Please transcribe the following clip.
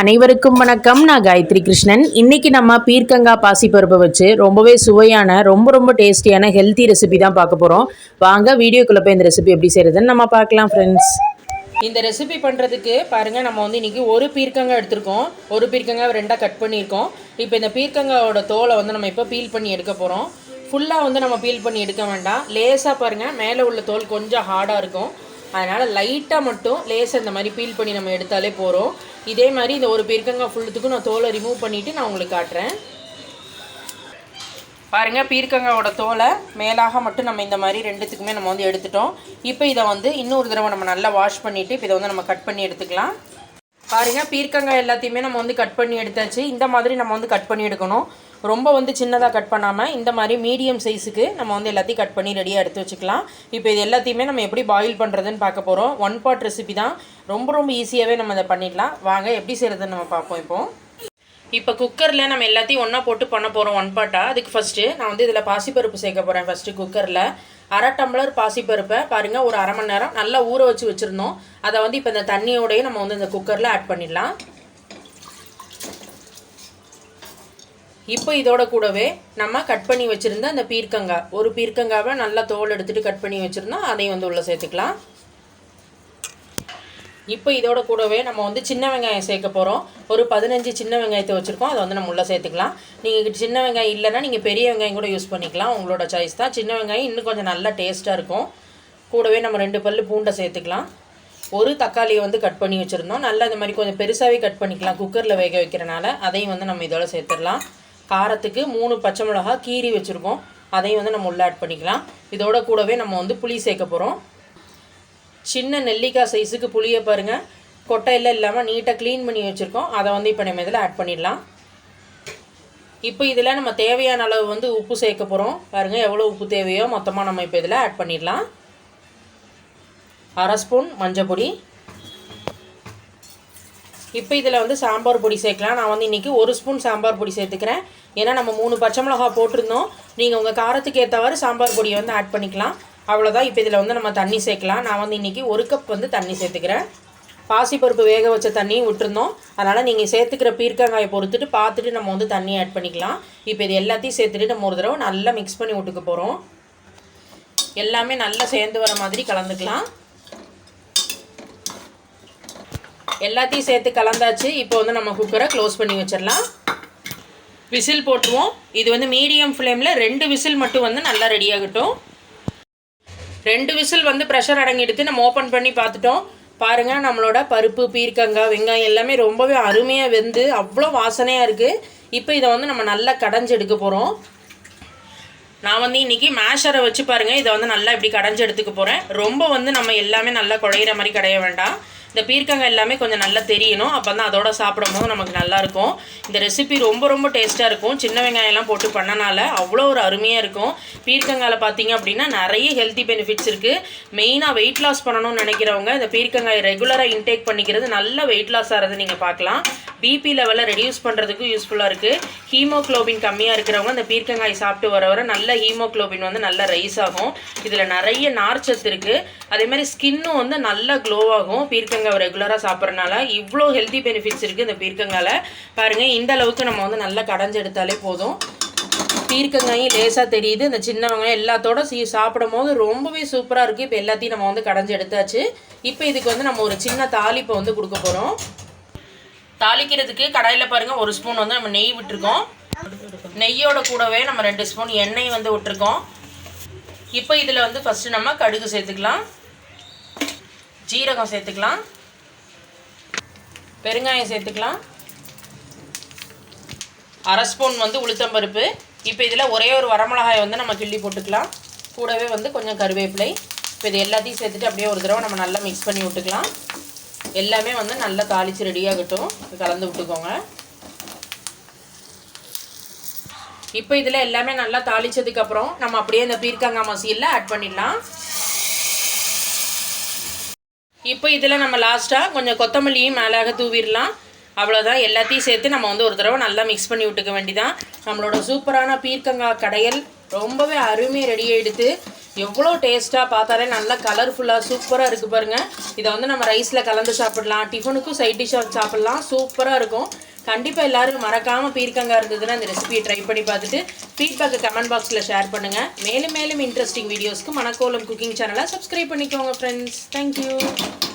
அனைவருக்கும் வணக்கம். நான் காயத்ரி கிருஷ்ணன். இன்னைக்கு நம்ம பீர்க்கங்காய் பாசிப்பருப்பை வச்சு ரொம்பவே சுவையான ரொம்ப ரொம்ப டேஸ்டியான ஹெல்த்தி ரெசிபி தான் பார்க்க போகிறோம் வாங்க வீடியோக்குள்ளே போய் இந்த ரெசிபி எப்படி செய்கிறதுன்னு நம்ம பார்க்கலாம் ஃப்ரெண்ட்ஸ் இந்த ரெசிபி பண்ணுறதுக்கு பாருங்கள் நம்ம வந்து இன்றைக்கி ஒரு பீர்க்கங்காய் எடுத்திருக்கோம். ஒரு பீர்க்கங்காய் ரெண்டாக கட் பண்ணியிருக்கோம். இப்போ இந்த பீர்க்கங்காயோட தோலை வந்து நம்ம இப்போ பீல் பண்ணி எடுக்க போகிறோம் ஃபுல்லாக வந்து நம்ம பீல் பண்ணி எடுக்க வேண்டாம். லேசாக பாருங்கள் மேலே உள்ள தோல் கொஞ்சம் ஹார்டாக இருக்கும். அதனால் லைட்டாக மட்டும் லேசாக இந்த மாதிரி பீல் பண்ணி நம்ம எடுத்தாலே போகிறோம் இதே மாதிரி இந்த ஒரு பீர்க்கங்காய் ஃபுல்லுத்துக்கும் நான் தோலை ரிமூவ் பண்ணிவிட்டு நான் உங்களுக்கு காட்டுறேன். பாருங்கள் பீர்க்கங்காயோட தோலை மேலாக மட்டும் நம்ம இந்த மாதிரி ரெண்டுத்துக்குமே நம்ம வந்து எடுத்துட்டோம். இப்போ இதை வந்து இன்னொரு தடவை நம்ம நல்லா வாஷ் பண்ணிவிட்டு இப்போ இதை வந்து நம்ம கட் பண்ணி எடுத்துக்கலாம். பாருங்கள் பீர்க்கங்காய் எல்லாத்தையுமே நம்ம வந்து கட் பண்ணி எடுத்தாச்சு. இந்த மாதிரி நம்ம வந்து கட் பண்ணி எடுக்கணும். ரொம்ப வந்து சின்னதாக கட் பண்ணாமல் இந்த மாதிரி மீடியம் சைஸுக்கு நம்ம வந்து எல்லாத்தையும் கட் பண்ணி ரெடியாக எடுத்து வச்சுக்கலாம். இப்போ இது எல்லாத்தையுமே நம்ம எப்படி பாயில் பண்ணுறதுன்னு பார்க்க போகிறோம் ஒன் பாட் ரெசிபி தான். ரொம்ப ரொம்ப ஈஸியாகவே நம்ம இதை பண்ணிடலாம் வாங்க எப்படி செய்கிறதுன்னு நம்ம பார்ப்போம் இப்போது இப்போ குக்கரில் நம்ம எல்லாத்தையும் ஒன்றா போட்டு பண்ண போகிறோம் ஒன் பாட்டாக அதுக்கு ஃபஸ்ட்டு நான் வந்து இதில் பாசிப்பருப்பு சேர்க்க போகிறேன் ஃபஸ்ட்டு குக்கரில் அரை டம்ளர் பாசிப்பருப்பை பாருங்கள் ஒரு அரை மணி நேரம் நல்லா ஊற வச்சு வச்சுருந்தோம். அதை வந்து இப்போ இந்த தண்ணியோடையே நம்ம வந்து இந்த குக்கரில் ஆட் பண்ணிடலாம். இப்போ இதோட கூடவே நம்ம கட் பண்ணி வச்சுருந்த அந்த பீர்க்கங்காய் ஒரு பீர்க்கங்காவை நல்லா தோல் எடுத்துகிட்டு கட் பண்ணி வச்சுருந்தோம் அதையும் வந்து உள்ளே சேர்த்துக்கலாம். இப்போ இதோட கூடவே நம்ம வந்து சின்ன வெங்காயம் சேர்க்க போகிறோம் ஒரு பதினஞ்சு சின்ன வெங்காயத்தை வச்சுருக்கோம். அதை வந்து நம்ம உள்ளே சேர்த்துக்கலாம். நீங்கள் சின்ன வெங்காயம் இல்லைன்னா நீங்கள் பெரிய வெங்காயம் கூட யூஸ் பண்ணிக்கலாம். உங்களோட சாய்ஸ் தான். சின்ன வெங்காயம் இன்னும் கொஞ்சம் நல்லா டேஸ்ட்டாக இருக்கும். கூடவே நம்ம ரெண்டு பல் பூண்டை சேர்த்துக்கலாம். ஒரு தக்காளியை வந்து கட் பண்ணி வச்சுருந்தோம். நல்லா இந்த மாதிரி கொஞ்சம் பெருசாகவே கட் பண்ணிக்கலாம். குக்கரில் வேக வைக்கிறனால அதையும் வந்து நம்ம இதோட சேர்த்துடலாம். காரத்துக்கு மூணு பச்சை மிளகா கீரி வச்சுருக்கோம். அதையும் வந்து நம்ம உள்ளே ஆட் பண்ணிக்கலாம். இதோட கூடவே நம்ம வந்து புளி சேர்க்க போகிறோம் சின்ன நெல்லிக்காய் சைஸுக்கு புளியை பாருங்கள் கொட்டையெல்லாம் இல்லாமல் நீட்டாக க்ளீன் பண்ணி வச்சுருக்கோம். அதை வந்து இப்போ நம்ம இதில் ஆட் பண்ணிடலாம். இப்போ இதில் நம்ம தேவையான அளவு வந்து உப்பு சேர்க்க போகிறோம் பாருங்கள் எவ்வளோ உப்பு தேவையோ மொத்தமாக நம்ம இப்போ இதில் ஆட் பண்ணிடலாம். அரை ஸ்பூன் மஞ்சள் பொடி இப்போ இதில் வந்து சாம்பார் பொடி சேர்க்கலாம். நான் வந்து இன்றைக்கி ஒரு ஸ்பூன் சாம்பார் பொடி சேர்த்துக்கிறேன். ஏன்னா நம்ம மூணு பச்சை மிளகா போட்டிருந்தோம். நீங்கள் உங்கள் காரத்துக்கு ஏற்றவாறு சாம்பார் பொடியை வந்து ஆட் பண்ணிக்கலாம். அவ்வளோதான் இப்போ இதில் வந்து நம்ம தண்ணி சேர்க்கலாம். நான் வந்து இன்றைக்கி ஒரு கப் வந்து தண்ணி சேர்த்துக்கிறேன். பாசிப்பருப்பு வேக வச்ச தண்ணியும் விட்டுருந்தோம். அதனால் நீங்கள் சேர்த்துக்கிற பீர்க்கங்காயை பொறுத்துட்டு பார்த்துட்டு நம்ம வந்து தண்ணி ஆட் பண்ணிக்கலாம். இப்போ இது எல்லாத்தையும் சேர்த்துட்டு நம்ம ஒரு தடவை நல்லா மிக்ஸ் பண்ணி விட்டுக்க போகிறோம் எல்லாமே நல்லா சேர்ந்து வர மாதிரி கலந்துக்கலாம். எல்லாத்தையும் சேர்த்து கலந்தாச்சு. இப்போ வந்து நம்ம குக்கரை க்ளோஸ் பண்ணி வச்சிடலாம். விசில் போட்டுருவோம். இது வந்து மீடியம் ஃப்ளேமில் ரெண்டு விசில் மட்டும் வந்து நல்லா ரெடி ஆகட்டும். ரெண்டு விசில் வந்து ப்ரெஷர் அடங்கிடுத்து நம்ம ஓப்பன் பண்ணி பார்த்துட்டோம். பாருங்கள் நம்மளோட பருப்பு பீர்க்கங்காய் வெங்காயம் எல்லாமே ரொம்பவே அருமையாக வெந்து அவ்வளோ வாசனையாக இருக்குது இப்போ இதை வந்து நம்ம நல்லா கடைஞ்சி எடுக்க போகிறோம் நான் வந்து இன்றைக்கி மேஷரை வச்சு பாருங்கள் இதை வந்து நல்லா இப்படி கடைஞ்சி எடுத்துக்க போகிறேன் ரொம்ப வந்து நம்ம எல்லாமே நல்லா குழையிற மாதிரி கடைய வேண்டாம். இந்த பீர்க்கங்காய் எல்லாமே கொஞ்சம் நல்லா தெரியணும். அப்போ தான் அதோட சாப்பிடும் போது நமக்கு நல்லாயிருக்கும். இந்த ரெசிபி ரொம்ப ரொம்ப டேஸ்ட்டாக இருக்கும். சின்ன வெங்காயம்லாம் போட்டு பண்ணனால அவ்வளோ ஒரு அருமையாக இருக்கும். பீர்க்கங்காயில் பார்த்தீங்க அப்படின்னா நிறைய ஹெல்த்தி பெனிஃபிட்ஸ் இருக்குது மெயினாக வெயிட் லாஸ் பண்ணணும்னு நினைக்கிறவங்க இந்த பீர்க்கங்காய் ரெகுலராக இன்டேக் பண்ணிக்கிறது நல்ல வெயிட் லாஸ் ஆகிறது நீங்கள் பார்க்கலாம். பிபி லெவலை ரெடியூஸ் பண்ணுறதுக்கும் யூஸ்ஃபுல்லாக இருக்குது ஹீமோக்ளோபின் கம்மியாக இருக்கிறவங்க அந்த பீர்க்கங்காய் சாப்பிட்டு வர வர நல்ல ஹீமோக்ளோபின் வந்து நல்லா ரைஸ் ஆகும். இதில் நிறைய நார்ச்சத்து இருக்குது அதே மாதிரி ஸ்கின்னும் வந்து நல்லா க்ளோ ஆகும். பீர்க்கங்காய் ரெகுலராக சாப்பிட்றனால இவ்வளோ ஹெல்த்தி பெனிஃபிட்ஸ் இருக்குது இந்த பீர்க்கங்காயில். பாருங்கள் இந்த அளவுக்கு நம்ம வந்து நல்லா கடைஞ்செடுத்தாலே போதும். பீர்க்கங்காயும் லேசாக தெரியுது. இந்த சின்னவங்க எல்லாத்தோட சீ சாப்பிடும் போது ரொம்பவே சூப்பராக இருக்குது இப்போ எல்லாத்தையும் நம்ம வந்து கடைஞ்சி எடுத்தாச்சு. இப்போ இதுக்கு வந்து நம்ம ஒரு சின்ன தாளிப்பை வந்து கொடுக்க போகிறோம் தாளிக்கிறதுக்கு கடாயில் பாருங்கள் ஒரு ஸ்பூன் வந்து நம்ம நெய் விட்டுருக்கோம். நெய்யோட கூடவே நம்ம ரெண்டு ஸ்பூன் எண்ணெய் வந்து விட்டுருக்கோம். இப்போ இதில் வந்து ஃபஸ்ட்டு நம்ம கடுகு சேர்த்துக்கலாம். ஜீரகம் சேர்த்துக்கலாம். பெருங்காயம் சேர்த்துக்கலாம். அரை ஸ்பூன் வந்து உளுத்தம்பருப்பு இப்போ இதில் ஒரே ஒரு வரமிளகாய் வந்து நம்ம கிள்ளி போட்டுக்கலாம். கூடவே வந்து கொஞ்சம் கருவேப்பிலை. இப்போ இது எல்லாத்தையும் சேர்த்துட்டு அப்படியே ஒரு தடவை நம்ம நல்லா மிக்ஸ் பண்ணி விட்டுக்கலாம். எல்லாமே வந்து நல்லா தாளித்து ரெடியாகட்டும் கலந்து விட்டுக்கோங்க. இப்போ இதில் எல்லாமே நல்லா தாளித்ததுக்கப்புறம் நம்ம அப்படியே இந்த பீர்க்கங்காய் மசியில் ஆட் பண்ணிடலாம். இப்போ இதில் நம்ம லாஸ்ட்டாக கொஞ்சம் கொத்தமல்லியும் மேலாக தூவிடலாம். அவ்வளோதான் எல்லாத்தையும் சேர்த்து நம்ம வந்து ஒரு தடவை நல்லா மிக்ஸ் பண்ணி விட்டுக்க வேண்டிதான். நம்மளோட சூப்பரான பீர்க்கங்காய் கடையல் ரொம்பவே அருமையாக ரெடி ஆகிடுது எவ்வளோ டேஸ்ட்டாக பார்த்தாலே நல்லா கலர்ஃபுல்லாக சூப்பராக இருக்குது பாருங்கள் இதை வந்து நம்ம ரைஸில் கலந்து சாப்பிடலாம். டிஃபனுக்கும் சைட் டிஷ்ஷாக சாப்பிட்லாம். சூப்பராக இருக்கும். கண்டிப்பாக எல்லாரும் மறக்காமல் பீர்க்கங்காய் இருந்ததுன்னா இந்த ரெசிபியை ட்ரை பண்ணி பார்த்துட்டு ஃபீட்பேக்கை கமெண்ட் பாக்ஸில் ஷேர் பண்ணுங்கள் மேலும் மேலும் இன்ட்ரெஸ்டிங் வீடியோஸ்க்கு மணக்கோலம் குக்கிங் சேனலை சப்ஸ்கிரைப் பண்ணிக்கோங்க ஃப்ரெண்ட்ஸ் தேங்க்யூ